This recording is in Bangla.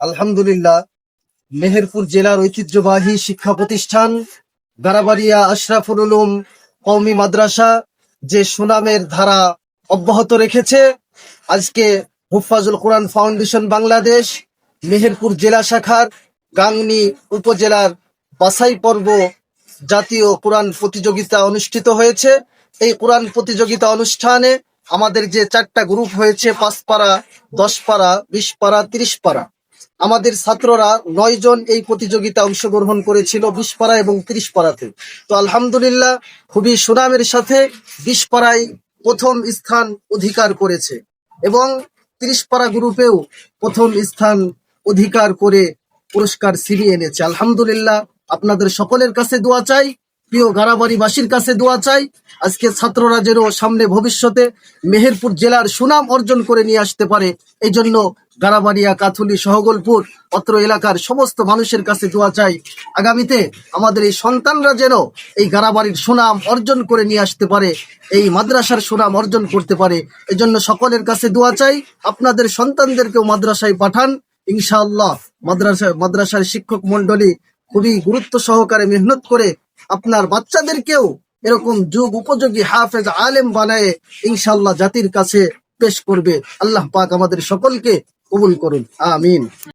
আলহামদুলিল্লাহ, মেহেরপুর জেলার ঐতিহ্যবাহী শিক্ষা প্রতিষ্ঠান গারাবাড়িয়া আশরাফুল উলুম কওমি মাদ্রাসা যে সুনামের ধারা অব্যাহত রেখেছে। আজকে হুফাজুল কোরআন ফাউন্ডেশন বাংলাদেশ, মেহেরপুর জেলা শাখার গাংনী উপজেলার বাছাই পর্ব জাতীয় কোরআন প্রতিযোগিতা অনুষ্ঠিত হয়েছে। এই কোরআন প্রতিযোগিতা অনুষ্ঠানে আমাদের যে চারটা গ্রুপ হয়েছে পাঁচ পাড়া দশ পাড়া বিশ পাড়া তিরিশ পাড়া আমাদের ছাত্ররা নয় জন এই প্রতিযোগিতা অংশগ্রহণ করেছিল, বিশ পাড়া এবং তিরিশ পাড়াতে। তো আলহামদুলিল্লাহ খুবই সুনামের সাথে বিশ পাড়ায় প্রথম স্থান অধিকার করেছে এবং তিরিশ পাড়া গ্রুপেও প্রথম স্থান অধিকার করে পুরস্কার ছিনিয়ে এনেছে। আলহামদুলিল্লাহ আপনাদের সকলের কাছে দোয়া চাই। প্রিয় গারাবাড়িবাসীর কাছে দোয়া চাই, আজকে ছাত্ররা যেন সামনে ভবিষ্যতে মেহেরপুর জেলার সুনাম অর্জন করে নিয়ে আসতে পারে। এই জন্য গারাবাড়িয়া, কাথুলি, সহগলপুর অত্র এলাকার সমস্ত মানুষের কাছে দোয়া চাই। আগামীতে আমাদের এই সন্তানরা যেন এই গারাবাড়ির সুনাম অর্জন করে নিয়ে আসতে পারে, এই মাদ্রাসার সুনাম অর্জন করতে পারে। এজন্য সকলের কাছে দোয়া চাই, আপনাদের সন্তানদেরকেও মাদ্রাসায় পাঠান। ইনশাআল্লাহ মাদ্রাসা মাদ্রাসার শিক্ষক মন্ডলী খুবই গুরুত্ব সহকারে মেহনত করে আপনার বাচ্চাদেরকেও এরকম যুগ উপযোগী হাফেজ আলেম বানায় ইনশাল্লাহ জাতির কাছে পেশ করবে। আল্লাহ পাক আমাদের সকলকে কবুল করুন। আমিন।